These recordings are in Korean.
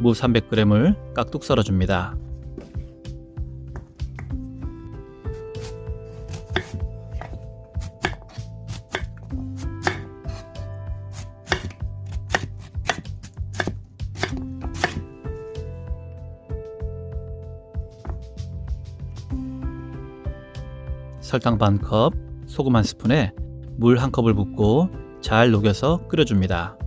무 300g을 깍둑 썰어줍니다. 설탕 반 컵, 소금 한 스푼에 물 한 컵을 붓고 잘 녹여서 끓여줍니다.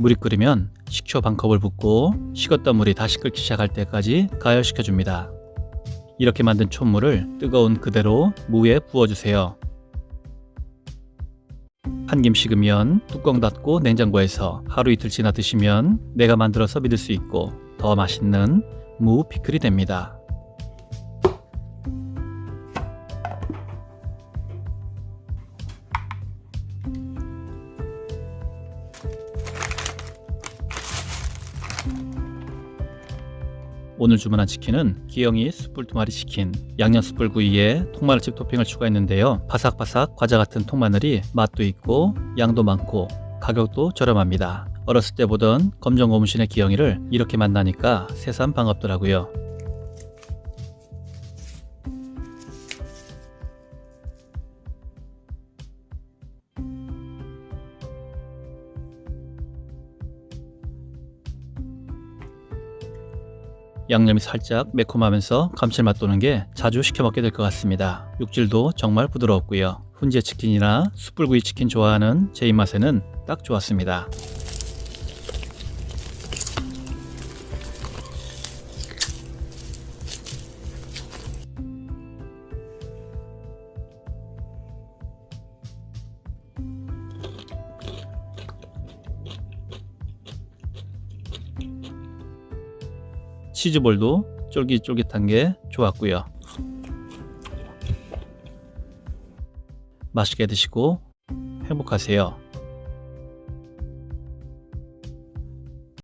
물이 끓으면 식초 반 컵을 붓고 식었던 물이 다시 끓기 시작할 때까지 가열시켜 줍니다. 이렇게 만든 촛물을 뜨거운 그대로 무에 부어주세요. 한 김 식으면 뚜껑 닫고 냉장고에서 하루 이틀 지나 드시면 내가 만들어서 믿을 수 있고 더 맛있는 무 피클이 됩니다. 오늘 주문한 치킨은 기영이 숯불 두 마리 치킨, 양념 숯불 구이에 통마늘칩 토핑을 추가했는데요. 바삭바삭 과자 같은 통마늘이 맛도 있고 양도 많고 가격도 저렴합니다. 어렸을 때 보던 검정 고무신의 기영이를 이렇게 만나니까 새삼 반갑더라고요. 양념이 살짝 매콤하면서 감칠맛 도는 게 자주 시켜 먹게 될 것 같습니다. 육질도 정말 부드러웠고요. 훈제 치킨이나 숯불구이 치킨 좋아하는 제 입맛에는 딱 좋았습니다. 치즈볼도 쫄깃쫄깃한 게 좋았고요. 맛있게 드시고 행복하세요.